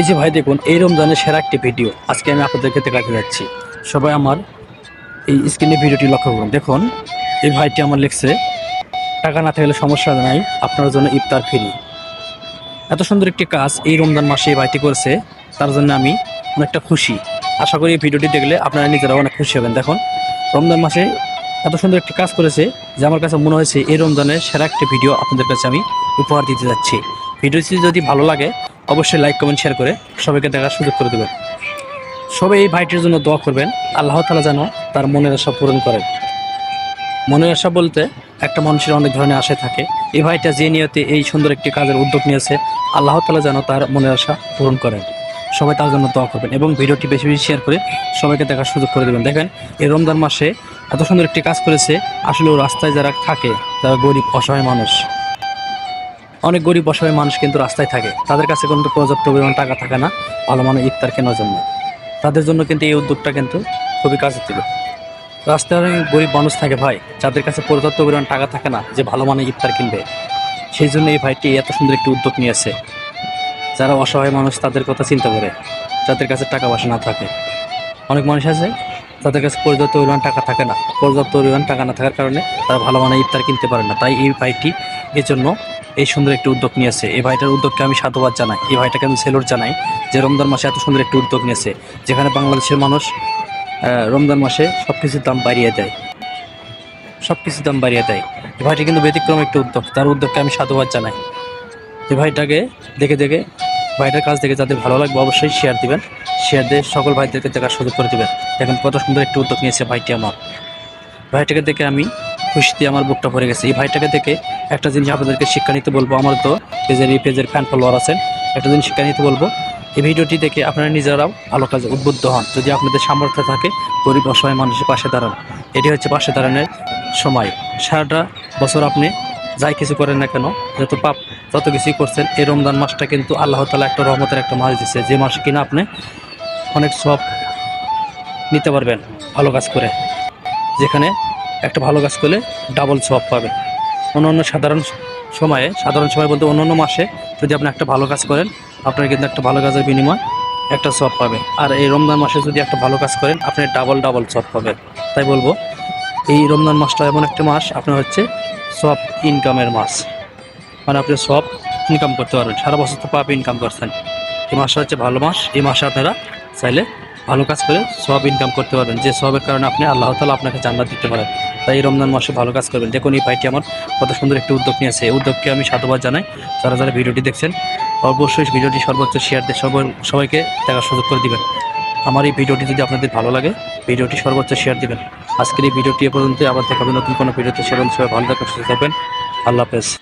এই যে ভাই দেখুন, এই রমজানের সেরা একটি ভিডিও। আজকে আমি আপনাদেরকে দেখাতে যাচ্ছি। সবাই আমার এই স্ক্রিনে ভিডিওটি লক্ষ্য করুন। দেখুন, এই ভাইটি আমার লিখছে, টাকা না থাকলে সমস্যা নাই, আপনার জন্য ইফতার ফ্রি। এত সুন্দর একটি কাজ এই রমজান মাসে এই ভাইটি করেছে, তার জন্য আমি অনেকটা খুশি। আশা করি এই ভিডিওটি দেখলে আপনারা নিজেরাও অনেক খুশি হবেন। দেখুন, রমজান মাসে এত সুন্দর একটি কাজ করেছে যে আমার কাছে মনে হয়েছে এই রমজানের সেরা একটি ভিডিও আপনাদের কাছে আমি উপহার দিতে যাচ্ছি। ভিডিওটি যদি ভালো লাগে অবশ্যই লাইক কমেন্ট শেয়ার করে সবাইকে দেখার সুযোগ করে দেবেন। সবাই এই ভাইটির জন্য দোয়া করবেন। আল্লাহ তালা যেন তার মনের আশা পূরণ করেন। মনের আশা বলতে একটা মানুষের অনেক ধরনের আশায় থাকে। এই ভাইটা যে নিয়তে এই সুন্দর একটি কাজের উদ্যোগ নিয়েছে, আল্লাহ তালা যেন তার মনের আশা পূরণ করেন। সবাই তার জন্য দোয়া করবেন এবং ভিডিওটি বেশি বেশি শেয়ার করে সবাইকে দেখার সুযোগ করে দেবেন। দেখেন, এই রমজান মাসে এত সুন্দর একটি কাজ করেছে। আসলে রাস্তায় যারা থাকে তারা গরিব, অসহায় মানুষ অনেক গরিব অসহায় মানুষ কিন্তু রাস্তায় থাকে। তাদের কাছে কিন্তু পর্যাপ্ত পরিমাণ টাকা থাকে না, ভালো মানের ইফতার কেনার জন্য। তাদের জন্য কিন্তু এই উদ্যোগটা কিন্তু খুবই কাজে দিল রাস্তায় অনেক গরিব মানুষ থাকে ভাই, যাদের কাছে পর্যাপ্ত পরিমাণ টাকা থাকে না যে ভালো মানের ইফতার কিনবে। সেই জন্য এই ভাইটি এত সুন্দর একটি উদ্যোগ নিয়েছে। যারা অসহায় মানুষ তাদের কথা চিন্তা করে, যাদের কাছে টাকা পয়সা না থাকে। অনেক মানুষ আছে তাদের কাছে পর্যাপ্ত পরিমাণ টাকা থাকে না। পর্যাপ্ত পরিমাণ টাকা না থাকার কারণে তারা ভালো মানের ইফতার কিনতে পারে না। তাই এই ভাইটি এর জন্য এই সুন্দর একটি উদ্যোগ নিয়েছে। এই ভাইটার উদ্যোগকে আমি সাধুবাদ জানাই। এই ভাইটাকে আমি সেলুট জানাই যে রমজান মাসে এত সুন্দর একটি উদ্যোগ নিয়েছে, যেখানে বাংলাদেশের মানুষ রমজান মাসে সব কিছুর দাম বাড়িয়ে দেয়। সব কিছুর দাম বাড়িয়ে দেয়। এই ভাইটি কিন্তু ব্যতিক্রম একটি উদ্যোগ। তার উদ্যোগকে আমি সাধুবাদ জানাই। এই ভাইটাকে দেখে দেখে, ভাইটার কাজ দেখে যাদের ভালো লাগবে অবশ্যই শেয়ার দিবেন। শেয়ার দিয়ে সকল ভাইদেরকে দেখার সুযোগ করে দিবেন। দেখেন কত সুন্দর একটি উদ্যোগ নিয়েছে ভাইটি আমার। ভাইটাকে দেখে আমি খুশিতে আমার বুকটা ভরে গেছে। এই ভাইটাকে দেখে একটা জিনিস আপনাদেরকে শিক্ষা নিতে বলব। আমার তো পেজের এই পেজের ফ্যান ফলোয়ার আছেন, একটা জিনিস শিক্ষা নিতে বলব। এই ভিডিওটি দেখে আপনারা নিজেরাও ভালো কাজে উদ্বুদ্ধ হন। যদি আপনাদের সামর্থ্য থাকে, গরিব অসহায় মানুষের পাশে দাঁড়ান। এটি হচ্ছে পাশে দাঁড়ানোর সময়। সারাটা বছর আপনি যাই কিছু করেন না কেন, যত পাপ, যত কিছুই করছেন, এই রমজান মাসটা কিন্তু আল্লাহ তালা একটা রহমতের একটা মাস দিচ্ছে যে মাসে কিনা আপনি অনেক সব নিতে পারবেন, ভালো কাজ করে। যেখানে একটা ভালো কাজ করলে ডাবল সব পাবেন। অন্য সাধারণ সময়ে, সাধারণ সময় বলতে অন্য মাসে যদি আপনি একটা ভালো কাজ করেন, আপনার কিন্তু একটা ভালো কাজের বিনিময় একটা সব পাবে আর এই রমজান মাসে যদি একটা ভালো কাজ করেন, আপনি ডাবল ডাবল সব পাবেন। তাই বলব, এই রমজান মাসটা এমন একটা মাস, আপনার হচ্ছে সব ইনকামের মাস। মানে আপনি সব ইনকাম করতে পারবেন। সারা বছর তো পাপ ইনকাম করছেন। এই মাসটা হচ্ছে ভালো মাস। এই মাসে আপনারা চাইলে ভালো কাজ করে সব ইনকাম করতে পারবেন। যে সবের কারণে আপনি আল্লাহ তালা আপনাকে জান্নাত দিতে পারেন। তাই রমজান মাসে ভালো কাজ করবেন। দেখুন এই ভাইটি আমার কত সুন্দর একটি উদ্যোগ নিয়েছে এই উদ্যোগকে আমি সাধুবাদ জানাই। যারা যারা ভিডিওটি দেখছেন, অবশ্যই ভিডিওটি সর্বোচ্চ শেয়ার দিয়ে সবাই সবাইকে দেখার সুযোগ করে দিবেন। আমার এই ভিডিওটি যদি আপনাদের ভালো লাগে, ভিডিওটি সর্বোচ্চ শেয়ার দিবেন। আজকের এই ভিডিওটি এ পর্যন্ত আবার দেখাবেন নতুন কোনো ভিডিওতে। সেরকম সবাই ভালো থাকবেন, সুস্থ থাকবেন। আল্লাহ হাফেজ।